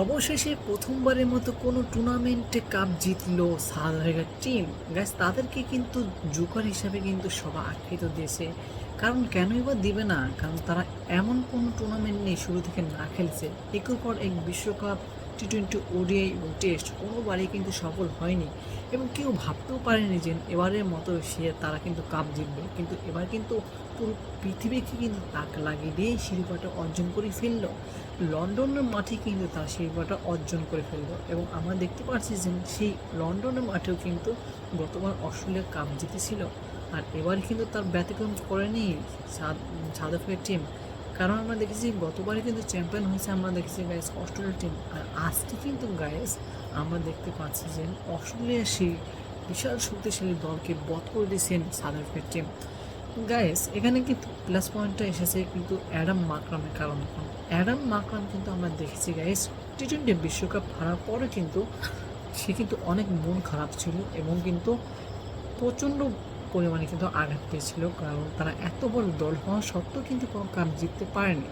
অবশেষে প্রথমবারের মতো কোনো টুর্নামেন্টে কাপ জিতলো সাহায্যের টিম। গ্যাস, তাদেরকে কিন্তু জোকার হিসাবে কিন্তু সবাই আখ্যিত দিয়েছে। কারণ কেনই বা দিবে না? কারণ তারা এমন কোনো টুর্নামেন্ট নেই শুরু থেকে না খেলছে। একের পর এক বিশ্বকাপ টি টোয়েন্টি ওডিআই এবং টেস্ট কোনোবারই কিন্তু সফল হয়নি এবং কেউ ভাবতেও পারেনি যে এবারের মতো সে তারা কিন্তু কাপ জিতবে। কিন্তু এবার কিন্তু পুরো পৃথিবীকে কিন্তু তাক লাগিয়ে দিয়েই শিরোপাটা অর্জন করে ফেলল। লন্ডনের মাঠে কিন্তু তার শিরোপাটা অর্জন করে ফেলল এবং আমরা দেখতে পাচ্ছি যে সেই লন্ডনের মাঠেও কিন্তু গতবার অস্ট্রেলিয়া কাপ জিতেছিল। আর এবার কিন্তু তার ব্যতিক্রম করেনি আফ্রিকার টিম কারণ আমরা দেখেছি গতবারে কিন্তু চ্যাম্পিয়ন হয়েছে, আমরা দেখেছি গাইস অস্ট্রেলিয়ার টিম আর আজকে কিন্তু গাইস আমরা দেখতে পাচ্ছি যে অস্ট্রেলিয়ার সেই বিশাল শক্তিশালী দলকে বধ করে দিয়েছেন সাউথ আফ্রিকার টিম গাইস এখানে কিন্তু প্লাস পয়েন্টটা এসেছে কিন্তু অ্যাডাম মাকরামের কারণে। অ্যাডাম মাকরাম কিন্তু আমরা দেখেছি গাইস টি টোয়েন্টি বিশ্বকাপ হারার পরে কিন্তু সে কিন্তু অনেক মন খারাপ ছিল এবং কিন্তু প্রচণ্ড পরিমাণে কিন্তু আঘাত পেয়েছিল, কারণ তারা এত বড় দল হওয়া সত্ত্বেও কিন্তু কোনো কাপ জিততে পারেনি।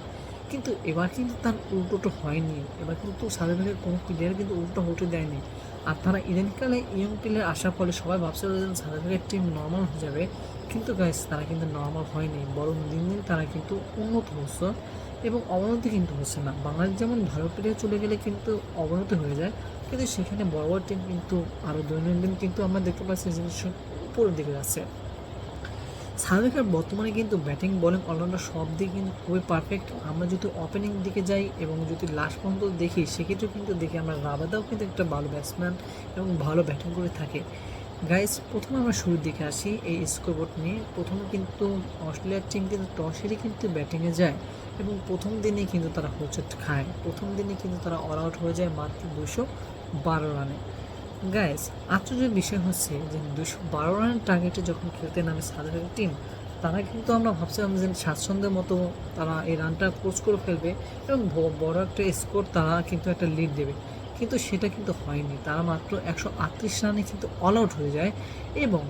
কিন্তু এবার কিন্তু তার উল্টোটা হয়নি। এবার কিন্তু সাধারণের কোনো প্লেয়ার কিন্তু উল্টো হতে দেয়নি। আর তারা ইদানিকালে ইয়ং প্লেয়ার আসার ফলে সবাই ভাবছিল যে সাধারণের টিম নর্মাল হয়ে যাবে। কিন্তু গাইস তারা কিন্তু নর্মাল হয়নি। বরং দিন দিন তারা কিন্তু উন্নত হচ্ছে এবং অবনতি কিন্তু হচ্ছে না। বাংলাদেশ যেমন ভালো প্লেয়ার চলে গেলে কিন্তু অবনতি হয়ে যায়। কিন্তু সেখানে বড় বড় টিম কিন্তু আরও দৈনন্দিন কিন্তু আমরা দেখতে পাচ্ছি যে উপরের দিকে যাচ্ছে সাদেকের বর্তমানে কিন্তু ব্যাটিং, বলিং, অলরাউন্ডার সব দিক কিন্তু খুবই পারফেক্ট আমরা যদি ওপেনিং দিকে যাই এবং যদি লাস্ট পর্যন্ত দেখি, সেক্ষেত্রেও কিন্তু দেখি আমরা রাবাদাও কিন্তু একটা ভালো ব্যাটসম্যান এবং ভালো ব্যাটিং করে থাকে। গাইস প্রথমে আমরা শুরুর দিকে আসি, এই স্কোরবোর্ড নিয়ে। প্রথমে কিন্তু অস্ট্রেলিয়ার টিম কিন্তু টসেরই কিন্তু ব্যাটিংয়ে যায় এবং প্রথম দিনেই কিন্তু তারা হোচট খায়। প্রথম দিনে কিন্তু তারা অল আউট হয়ে যায় মাত্র দুশো বারো রানে। গাইস আশ্চর্যের বিষয় হচ্ছে যে দুশো বারো রানের টার্গেটে যখন খেলতে নামে সাধারণ টিম তারা কিন্তু আমরা ভাবছিলাম যে স্বাচ্ছন্দ্যের মতো তারা এই রানটা কোচ করে ফেলবে এবং বড় একটা স্কোর তারা কিন্তু একটা লিড দেবে। কিন্তু সেটা কিন্তু হয়নি। তারা মাত্র একশো আটত্রিশ রানে কিন্তু অল আউট হয়ে যায় এবং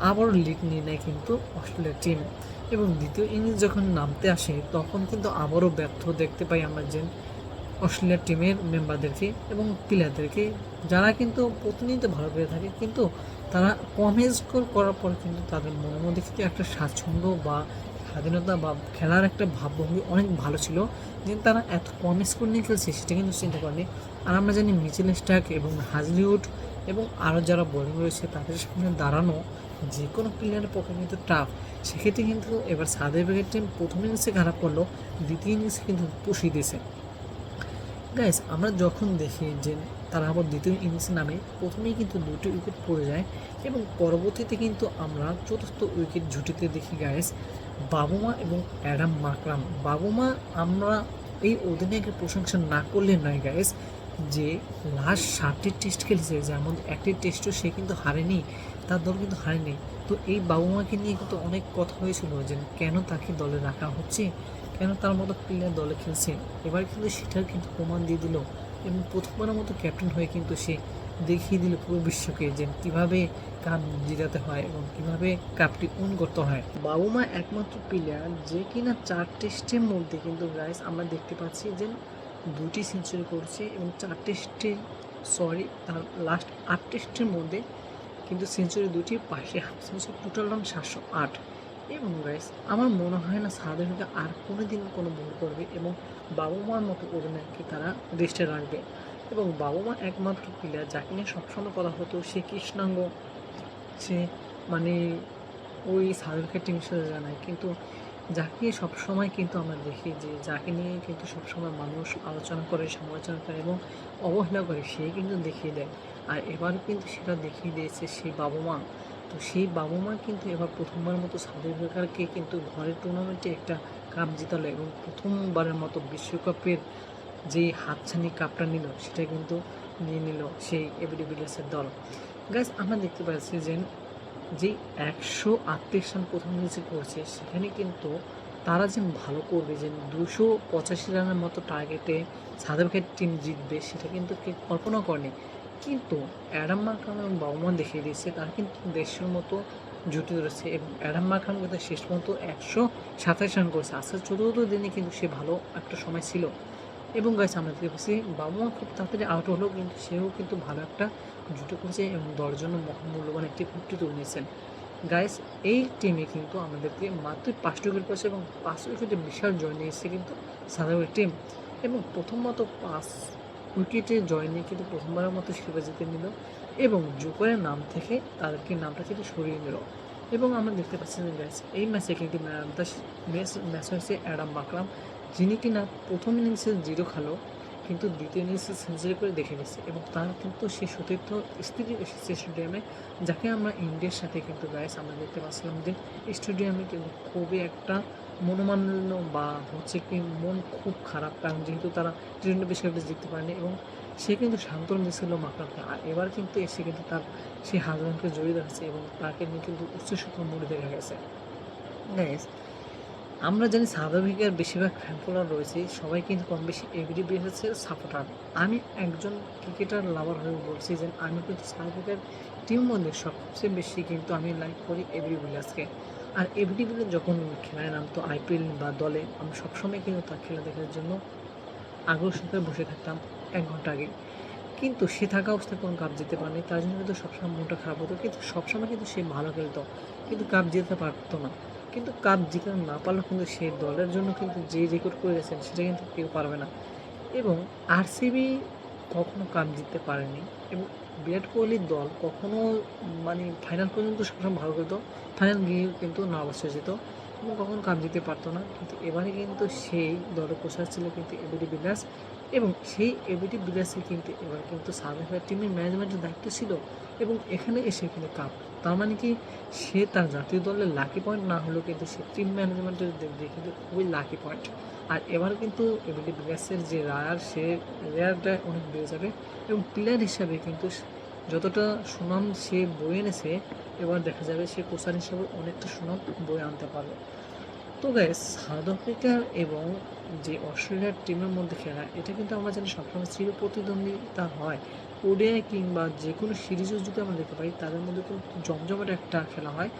আবারও লিড নিয়ে নেয় কিন্তু অস্ট্রেলিয়ার টিম এবং দ্বিতীয় ইনিংস যখন নামতে আসে, তখন কিন্তু আবারও ব্যর্থ দেখতে পাই আমরা যে অস্ট্রেলিয়ার টিমের মেম্বারদেরকে এবং প্লেয়ারদেরকে, যারা কিন্তু প্রতিনিয়ত ভালো করে থাকে, কিন্তু তারা কম স্কোর করার পর কিন্তু তাদের মনের মধ্যে কিন্তু একটা স্বাচ্ছন্দ্য বা স্বাধীনতা বা খেলার একটা ভাবভঙ্গি অনেক ভালো ছিল যে তারা এত কম স্কোর নিয়ে খেলছে সেটা কিন্তু চিন্তা করেনি। আর আমরা জানি মিচেল স্টাক এবং হাজলিউড এবং আরও যারা বোলিং রয়েছে তাদের সামনে দাঁড়ানো যে কোনো প্লেয়ারের পক্ষে কিন্তু টাফ সেক্ষেত্রে কিন্তু এবার সাদের ব্রিগেড টিম প্রথম ইনিংসে খারাপ করল, দ্বিতীয় ইনিংসে কিন্তু পুষিয়ে দিয়েছে। গাইস আমরা যখন দেখি যে তারা আবার দ্বিতীয় ইনিংসে নামে, প্রথমেই কিন্তু দুটি উইকেট পড়ে যায় এবং পরবর্তীতে কিন্তু আমরা চতুর্থ উইকেট ঝুটিতে দেখি গাইস বাবুমা এবং অ্যাডাম মাকরাম। বাবুমা আমরা এই অধিনায়কের প্রশংসা না করলে নয় গাইস যে লাস্ট ষাটটি টেস্ট খেলেছে, যেমন একটি টেস্টও সে কিন্তু হারেনি, তার দল কিন্তু হারেনি। তো এই বাবুমাকে নিয়ে কিন্তু অনেক কথা হয়েছিল যে কেন তাকে দলে রাখা হচ্ছে? কেন তার মতো প্লেয়ার দলে খেলছে? এবার কিন্তু সেটার কিন্তু প্রমাণ দিয়ে দিল এবং প্রথমবারের মতো ক্যাপ্টেন হয়ে কিন্তু সে দেখিয়ে দিল পুরো বিশ্বকে যে কীভাবে কাপ জেতাতে হয় এবং কীভাবে কাপটি উন করতে হয়। বাবুমা একমাত্র প্লেয়ার যে কিনা চার টেস্টের মধ্যে কিন্তু গাইস আমরা দেখতে পাচ্ছি যে দুটি সেঞ্চুরি করছে এবং চার টেস্টে সরি তার লাস্ট আট টেস্টের মধ্যে কিন্তু সেঞ্চুরি দুটি পাশে হাফ সেঞ্চুরি টোটাল রান সাতশো আট। এবং গাইস আমার মনে হয় না সাউথ আর কোনো দিন কোনো ভুল করবে এবং বাবা মার মতো অধিনায়ককে তারা রেস্টে রাখবে। এবং বাবা মা একমাত্র প্লেয়ার যাকে নিয়ে সবসময় কথা হতো, সে কৃষ্ণাঙ্গ, সে মানে ওই আফ্রিকার টিমের সাথে জানায়। কিন্তু যাকে সবসময় কিন্তু আমরা দেখি যে, যাকে নিয়ে কিন্তু সবসময় মানুষ আলোচনা করে, সমালোচনা করে এবং অবহেলা করে, সে কিন্তু দেখিয়ে দেয়। আর এবার কিন্তু সেটা দেখিয়ে দিয়েছে সেই বাবা মা তো সেই বাবা মা কিন্তু এবার প্রথমবার মতো সাউথ বেকারকে কিন্তু ঘরের টুর্নামেন্টে একটা কাপ জিতালো এবং প্রথমবারের মতো বিশ্বকাপের যে হাতছানি কাপটা নিল, সেটা কিন্তু নিয়ে নিল সেই এবিডি বিলিয়ার্সের দল। গাছ আমরা দেখতে পাচ্ছি যে যে একশো আটত্রিশ রান প্রথম ইনিংসে করছে, সেখানে কিন্তু তারা যে ভালো করবে যে দুশো পঁচাশি রানের মতো টার্গেটে সাদারঘাট টিম জিতবে, সেটা কিন্তু কে কল্পনা করেনি। কিন্তু অ্যাডাম মার্কাম এবং বাবুমান দেখিয়ে দিয়েছে, তারা কিন্তু দেশের মতো জুটি ধরেছে এবং অ্যাডাম মার্কাম কিন্তু শেষ পর্যন্ত একশো সাতাশ রান করেছে। আজকে চতুর্থ দিনে কিন্তু সে ভালো একটা সময় ছিল। এবং গাইস আমরা দেখতে পাচ্ছি বাবা খুব তাড়াতাড়ি আউট হলেও কিন্তু সেও কিন্তু ভালো একটা জুটো করেছে এবং দলের জন্য মূল্যবান একটি ফিফটি তুলে নিয়েছেন। গাইস এই টিমে কিন্তু আমাদেরকে মাত্র পাঁচটি উইকেট পেয়েছে এবং পাঁচ উইকেটে বিশাল জয় নিয়ে এসেছে কিন্তু সাধারণ টিম এবং প্রথমত পাঁচ উইকেটে জয় নিয়ে কিন্তু প্রথমবারের মতো শিরোপা জিতে নিল এবং জোকারের নাম থেকে তাদেরকে নামটা কিন্তু সরিয়ে নিল। এবং আমরা দেখতে পাচ্ছি যে গাইস এই ম্যাচে কিন্তু man of the match match হয়েছে অ্যাডাম মাকরাম যিনি কিনা প্রথম ইনিংসে জিরো খালো, কিন্তু দ্বিতীয় ইনিংসে সেঞ্চুরি করে দেখে গেছে এবং তার কিন্তু সে সতীর্থ স্ত্রী এসেছে স্টেডিয়ামে যাকে আমরা ইন্ডিয়ার সাথে কিন্তু গাইস আমরা দেখতে পাচ্ছিলাম যে স্টেডিয়ামে কিন্তু খুবই একটা মনোমান্য বা হচ্ছে কি মন খুব খারাপ, কারণ যেহেতু তারা টি টোয়েন্টি বিশ্বকাপে জিততে পারেনি এবং সে কিন্তু সান্ত্বনা দিয়েছিল মাকড়াকে। আর এবার কিন্তু এসে কিন্তু তার সেই হাজব্যান্ডকে জড়িয়ে রাখছে এবং তাকে নিয়ে কিন্তু উচ্চশত মুড়ে দেখা গেছে। আমরা জানি সাউথ বেশিরভাগ ফ্যান ফলোয়ার রয়েছে, সবাই কিন্তু কম বেশি এভরি বিএসের সাপোর্টার আমি একজন ক্রিকেটার লাভার হয়ে বলছি যে আমি কিন্তু সাউথ টিম মধ্যে সবচেয়ে বেশি কিন্তু আমি লাইক করি এভরি বিলিয়ার্সকে আর বিলিয়ার যখন খেলায় নামতো আইপিএল বা দলে, আমি সবসময় কিন্তু তার খেলা দেখার জন্য আগ্রহ সাথে বসে থাকতাম এক ঘণ্টা আগে। কিন্তু সে থাকা অবস্থায় কোনো কাপ জিততে পারেনি, তার জন্য কিন্তু সবসময় মনটা খারাপ হতো। কিন্তু সবসময় কিন্তু সে ভালো খেলতো, কিন্তু কাপ জিততে পারতো না। কিন্তু কাপ জিতে না পারলেও কিন্তু সেই দলের জন্য কিন্তু যে রেকর্ড করে গেছেন, সেটা কিন্তু কেউ পারবে না। এবং আরসিবি কখনো কাপ জিততে পারেনি। এবং বিরাট কোহলির দল কখনো মানে ফাইনাল পর্যন্ত সবসময় ভালো খেলতো। ফাইনাল গিয়ে কিন্তু নার্ভাস হয়ে যেত এবং কখনো কাপ জিততে পারতো না। কিন্তু এবারে কিন্তু সেই দলের কোচার ছিল কিন্তু এবিডি বিলাস এবং সেই এবিডি বিলাসে কিন্তু এবার কিন্তু আফ্রিকার টিমের ম্যানেজমেন্টের দায়িত্ব ছিল এবং এখানে এসে কিন্তু কাপ তার মানে কি? সে তার জাতীয় দলের লাকি পয়েন্ট না হলেও কিন্তু সে টিম ম্যানেজমেন্টের দিক দিয়ে কিন্তু খুবই লাকি পয়েন্ট আর এবার কিন্তু এবিডি গ্যাসের যে রায়ার, সে রেয়ারটা অনেক বেড়ে যাবে এবং প্লেয়ার হিসাবে কিন্তু যতটা সুনাম সে বয়ে এনেছে, এবার দেখা যাবে সে কোচার হিসাবে অনেকটা সুনাম বয়ে আনতে পারবে। তো গ্যাস সাউথ আফ্রিকা এবং যে অস্ট্রেলিয়ার টিমের মধ্যে খেলা, এটা কিন্তু আমরা জানি সবসময় চির প্রতিদ্বন্দ্বিতা হয়। ওডিআই কিংবা যে কোনো সিরিজও যদি আমরা দেখতে পাই, তাদের মধ্যে কিন্তু জমজমাট একটা খেলা হয়,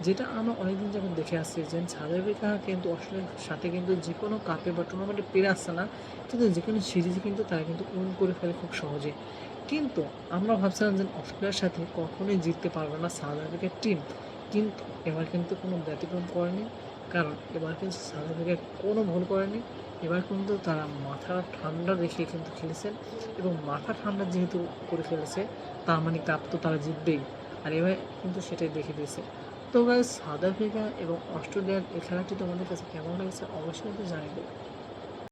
যেটা আমরা অনেকদিন যখন দেখে আসছি যে সাউথ আফ্রিকা কিন্তু অস্ট্রেলিয়ার সাথে কিন্তু যে কোনো কাপে বা টুর্নামেন্টে পেরে আসছে না, কিন্তু যে কোনো সিরিজে কিন্তু তারা কিন্তু উইন করে ফেলে খুব সহজে। কিন্তু আমরা ভাবছিলাম যে অস্ট্রেলিয়ার সাথে কখনোই জিততে পারবে না সাউথ আফ্রিকার টিম কিন্তু এবার কিন্তু কোনো ব্যতিক্রম করেনি। কারণ এবার কিন্তু সাউথ আফ্রিকা কোনো ভুল করেনি। এবার কিন্তু তারা মাথা ঠান্ডা রেখে কিন্তু খেলেছেন এবং মাথা ঠান্ডা যেহেতু করে ফেলেছে, তার মানে কাপ তো তারা জিতবেই। আর এবার কিন্তু সেটাই দেখে দিয়েছে তো গাইজ সাউথ আফ্রিকা এবং অস্ট্রেলিয়ার এই খেলাটি তোমাদের কাছে কেমন লেগেছে অবশ্যই কিন্তু জানিয়ে দেবে